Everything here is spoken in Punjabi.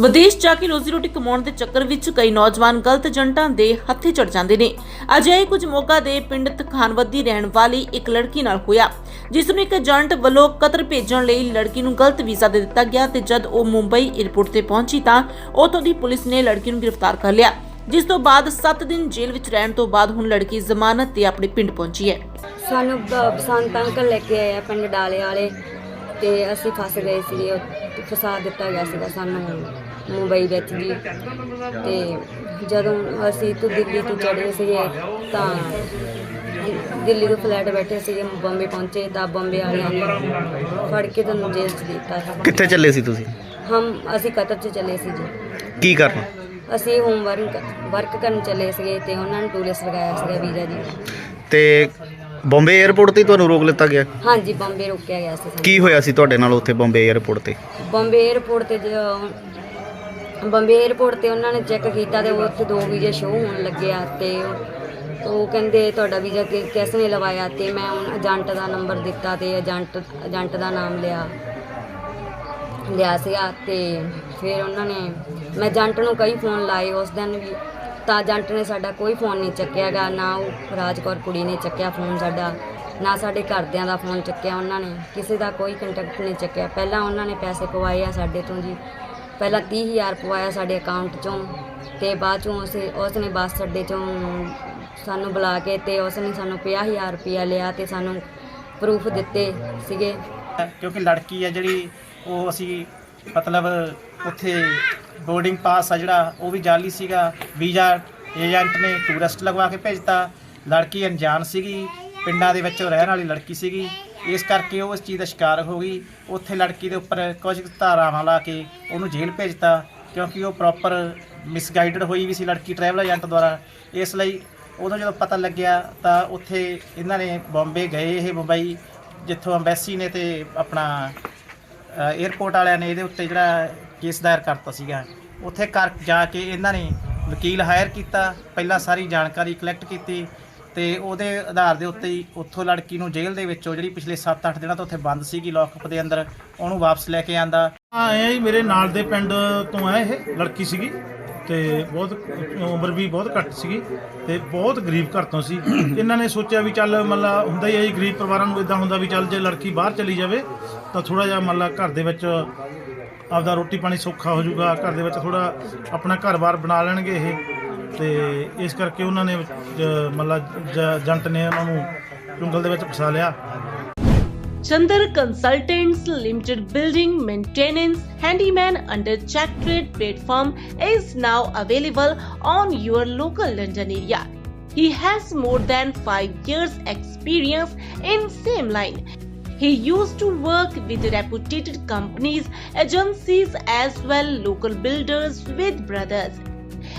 ਵਿਦੇਸ਼ ਜਾ ਕੇ ਰੋਜ਼ੀ ਰੋਟੀ ਕਮਾਉਣ ਦੇ ਚੱਕਰ ਵਿੱਚ ਕਈ ਨੌਜਵਾਨ ਗਲਤ ਏਜੰਟਾਂ ਦੇ ਹੱਥੇ ਚੜ ਜਾਂਦੇ ਨੇ। ਅਜਿਹੇ ਕੁਝ ਮੌਕਾ ਦੇ ਪਿੰਡ ਤਖਾਨਵੱਦੀ ਰਹਿਣ ਵਾਲੀ ਇੱਕ ਲੜਕੀ ਨਾਲ ਹੋਇਆ, ਜਿਸ ਨੂੰ ਇੱਕ ਏਜੰਟ ਵੱਲੋਂ ਕਤਰ ਭੇਜਣ ਲਈ ਲੜਕੀ ਨੂੰ ਗਲਤ ਵੀਜ਼ਾ ਦੇ ਦਿੱਤਾ ਗਿਆ ਤੇ ਜਦ ਉਹ ਮੁੰਬਈ 에ਅਰਪੋਰਟ ਤੇ ਪਹੁੰਚੀ ਤਾਂ ਉੱਥੋਂ ਦੀ ਪੁਲਿਸ ਨੇ ਲੜਕੀ ਨੂੰ ਗ੍ਰਿਫਤਾਰ ਕਰ ਲਿਆ, ਜਿਸ ਤੋਂ ਬਾਅਦ 7 ਦਿਨ ਜੇਲ੍ਹ ਵਿੱਚ ਰਹਿਣ ਤੋਂ ਬਾਅਦ ਹੁਣ ਲੜਕੀ ਜ਼ਮਾਨਤ ਤੇ ਆਪਣੇ ਪਿੰਡ ਪਹੁੰਚੀ ਹੈ। ਸਾਨੂੰ ਬਸੰਤ ਅੰਕਲ ਲੈ ਕੇ ਆਏ ਪਿੰਡ ਡਾਲੇ ਵਾਲੇ ਤੇ ਅਸੀਂ ਫਸ ਗਏ ਸੀ ਫਸਾ ਦਿੱਤਾ ਗਿਆ ਸੀਗਾ ਸਾਨੂੰ। ਮੁੰਬਈ ਵਿੱਚ ਜੀ। ਤੇ ਜਦੋਂ ਅਸੀਂ ਤੋਂ ਦਿੱਲੀ ਤੋਂ ਚੜ੍ਹੇ ਸੀਗੇ ਤਾਂ ਦਿੱਲੀ ਤੋਂ ਫਲੈਟ ਬੈਠੇ ਸੀਗੇ ਬੰਬੇ ਪਹੁੰਚੇ ਤਾਂ ਬੰਬੇ ਵਾਲਿਆਂ ਨੇ ਫੜ ਕੇ ਤੁਹਾਨੂੰ ਜੇਲ੍ਹ 'ਚ ਦਿੱਤਾ ਕਿੱਥੇ ਚੱਲੇ ਸੀ ਤੁਸੀਂ? ਹਮ ਅਸੀਂ ਕਤਰ 'ਚ ਚੱਲੇ ਸੀ ਜੀ। ਕੀ ਕਰਨ? ਅਸੀਂ ਹੋਮ ਵਰਕ ਕਰਨ ਚੱਲੇ ਸੀਗੇ ਤੇ ਉਹਨਾਂ ਨੇ ਟੂਰਿਸਟ ਲਗਾਇਆ ਸੀਗਾ ਵੀਰਾ ਜੀ। ਤੇ ਬੰਬੇ 에ਅਰਪੋਰਟ ਤੇ ਤੁਹਾਨੂੰ ਰੋਕ ਲਿੱਤਾ ਗਿਆ? ਹਾਂਜੀ ਬੰਬੇ ਰੋਕਿਆ ਗਿਆ ਸੀ ਕੀ ਹੋਇਆ ਸੀ ਤੁਹਾਡੇ ਨਾਲ ਉੱਥੇ ਬੰਬੇ 에ਅਰਪੋਰਟ ਤੇ? ਬੰਬੇ 에ਅਰਪੋਰਟ ਤੇ ਜਦੋਂ ਬੰਬੇ 에ਅਰਪੋਰਟ ਤੇ ਉਹਨਾਂ ਨੇ ਚੈੱਕ ਕੀਤਾ ਤੇ ਉੱਥੇ ਦੋ ਵੀਜ਼ੇ ਸ਼ੋ ਹੋਣ ਲੱਗਿਆ ਤੇ ਉਹ ਕਹਿੰਦੇ ਤੁਹਾਡਾ ਵੀਜ਼ਾ ਕਿ, ਕਿਸ ਨੇ ਲਵਾਇਆ ਤੇ ਮੈਂ ਉਹ ਏਜੰਟ ਦਾ ਨੰਬਰ ਦਿੱਤਾ ਤੇ ਏਜੰਟ ਏਜੰਟ ਦਾ ਨਾਮ ਲਿਆ ਲਿਆ ਸੀਗਾ ਤੇ ਫਿਰ ਉਹਨਾਂ ਨੇ, ਮੈਂ ਏਜੰਟ ਨੂੰ ਕਈ ਫੋਨ ਲਾਏ, ਉਸ ਦਿਨ ਵੀ ਤਾਂ ਏਜੰਟ ਨੇ ਸਾਡਾ ਕੋਈ ਫੋਨ ਨਹੀਂ ਚੱਕਿਆਗਾ ਨਾ ਉਹ ਰਾਜਕੌਰ ਕੁੜੀ ਨੇ ਚੱਕਿਆ ਫੋਨ ਸਾਡਾ, ਨਾ ਸਾਡੇ ਘਰਦਿਆਂ ਦਾ ਫੋਨ ਚੱਕਿਆ ਉਹਨਾਂ ਨੇ, ਕਿਸੇ ਦਾ ਕੋਈ ਕੰਟੈਕਟ ਨਹੀਂ ਚੱਕਿਆ। ਪਹਿਲਾਂ ਉਹਨਾਂ ਨੇ ਪੈਸੇ ਪਵਾਏ ਆ ਸਾਡੇ ਤੋਂ ਜੀ ਪਹਿਲਾਂ 30000 ਪਵਾਇਆ ਸਾਡੇ ਅਕਾਊਂਟ ਚੋਂ ਤੇ ਬਾਅਦ ਚੋਂ ਉਸ ਉਸ ਨੇ ਬੱਸ ਅੱਡੇ ਚੋਂ ਸਾਨੂੰ ਬੁਲਾ ਕੇ ਤੇ ਉਸ ਨੇ ਸਾਨੂੰ 50000 ਰੁਪਇਆ ਲਿਆ ਤੇ ਸਾਨੂੰ ਪ੍ਰੂਫ ਦਿੱਤੇ ਸੀਗੇ। ਕਿਉਂਕਿ ਲੜਕੀ ਆ ਜਿਹੜੀ, ਉਹ ਅਸੀਂ ਮਤਲਬ ਉੱਥੇ ਬੋਰਡਿੰਗ ਪਾਸ ਆ ਜਿਹੜਾ, ਉਹ ਵੀ ਜਾਲੀ ਸੀਗਾ। ਵੀਜ਼ਾ ਏਜੰਟ ਨੇ ਟੂਰਿਸਟ ਲਗਵਾ ਕੇ ਭੇਜਤਾ। ਲੜਕੀ ਅਣਜਾਣ ਸੀਗੀ, ਪਿੰਡਾਂ ਦੇ ਵਿੱਚ ਰਹਿਣ ਵਾਲੀ ਲੜਕੀ ਸੀਗੀ। ਇਸ ਕਰਕੇ ਉਹ ਇਸ ਚੀਜ਼ ਦਾ ਸ਼ਿਕਾਰ ਹੋ ਗਈ। ਉੱਥੇ ਲੜਕੀ ਦੇ ਉੱਪਰ ਕੁਝ ਕੁ ਧਾਰਾਵਾਂ ਲਾ ਕੇ ਉਹਨੂੰ ਜੇਲ੍ਹ ਭੇਜਤਾ, ਕਿਉਂਕਿ ਉਹ ਪ੍ਰੋਪਰ ਮਿਸਗਾਈਡਡ ਹੋਈ ਵੀ ਸੀ ਲੜਕੀ ਟਰੈਵਲ ਏਜੰਟ ਦੁਆਰਾ। ਇਸ ਲਈ ਉਦੋਂ ਜਦੋਂ ਪਤਾ ਲੱਗਿਆ ਤਾਂ ਉੱਥੇ ਇਹਨਾਂ ਨੇ ਬੰਬੇ ਗਏ ਇਹ ਮੁੰਬਈ ਜਿੱਥੋਂ ਅੰਬੈਸੀ ਨੇ ਤੇ ਆਪਣਾ 에ਅਰਪੋਰਟ ਵਾਲਿਆਂ ਨੇ ਇਹਦੇ ਉੱਤੇ ਜਿਹੜਾ ਕੇਸ ਦਾਇਰ ਕਰਤਾ ਸੀਗਾ। ਉੱਥੇ ਕਰ ਜਾ ਕੇ ਇਹਨਾਂ ਨੇ ਵਕੀਲ ਹਾਇਰ ਕੀਤਾ, ਪਹਿਲਾਂ ਸਾਰੀ ਜਾਣਕਾਰੀ ਕਲੈਕਟ ਕੀਤੀ। ਤੇ ਉਹਦੇ ਆਧਾਰ ਦੇ ਉੱਤੇ ਹੀ ਉੱਥੋਂ ਲੜਕੀ ਨੂੰ ਜੇਲ੍ਹ ਦੇ ਵਿੱਚੋਂ ਜਿਹੜੀ ਪਿਛਲੇ 7-8 ਦਿਨਾਂ ਤੋਂ ਉੱਥੇ ਬੰਦ ਸੀਗੀ ਲੌਕਅਪ ਦੇ ਅੰਦਰ, ਉਹਨੂੰ ਵਾਪਸ ਲੈ ਕੇ ਆਂਦਾ। ਆਏ ਆ ਜੀ ਮੇਰੇ ਨਾਲ ਦੇ ਪਿੰਡ ਤੋਂ ਆ ਇਹ, ਲੜਕੀ ਸੀਗੀ ਤੇ ਬਹੁਤ, ਉਮਰ ਵੀ ਬਹੁਤ ਘੱਟ ਸੀਗੀ ਤੇ ਬਹੁਤ ਗਰੀਬ ਘਰ ਤੋਂ ਸੀ। ਇਹਨਾਂ ਨੇ ਸੋਚਿਆ ਵੀ ਚੱਲ ਮੱਲਾ ਹੁੰਦਾ ਹੀ ਹੈ ਜੀ, ਗਰੀਬ ਪਰਿਵਾਰਾਂ ਨੂੰ ਇਦਾਂ ਹੁੰਦਾ ਵੀ ਚੱਲ ਜੇ ਲੜਕੀ ਬਾਹਰ ਚਲੀ ਜਾਵੇ ਤਾਂ ਥੋੜਾ ਜਿਹਾ ਮੱਲਾ ਘਰ ਦੇ ਵਿੱਚ ਆਪਦਾ ਰੋਟੀ ਪਾਣੀ ਸੌਖਾ ਹੋ ਜਾਊਗਾ, ਘਰ ਦੇ ਵਿੱਚ ਥੋੜਾ ਆਪਣਾ ਘਰ-ਬਾਰ ਬਣਾ ਲੈਣਗੇ ਇਹ। ਤੇ ਇਸ ਕਰਕੇ ਉਹਨਾਂ ਨੇ ਜ- ਮੱਲਾ ਜ- ਏਜੰਟ ਨੇ ਉਹਨਾਂ ਨੂੰ ਜੰਗਲ ਦੇ ਵਿੱਚ ਫਸਾ ਲਿਆ Chandar Consultants Limited Building Maintenance Handyman under Check Trade platform is now available on your local London area. He has more than 5 years experience in same line. He used to work with reputed companies, agencies as well local builders with brothers.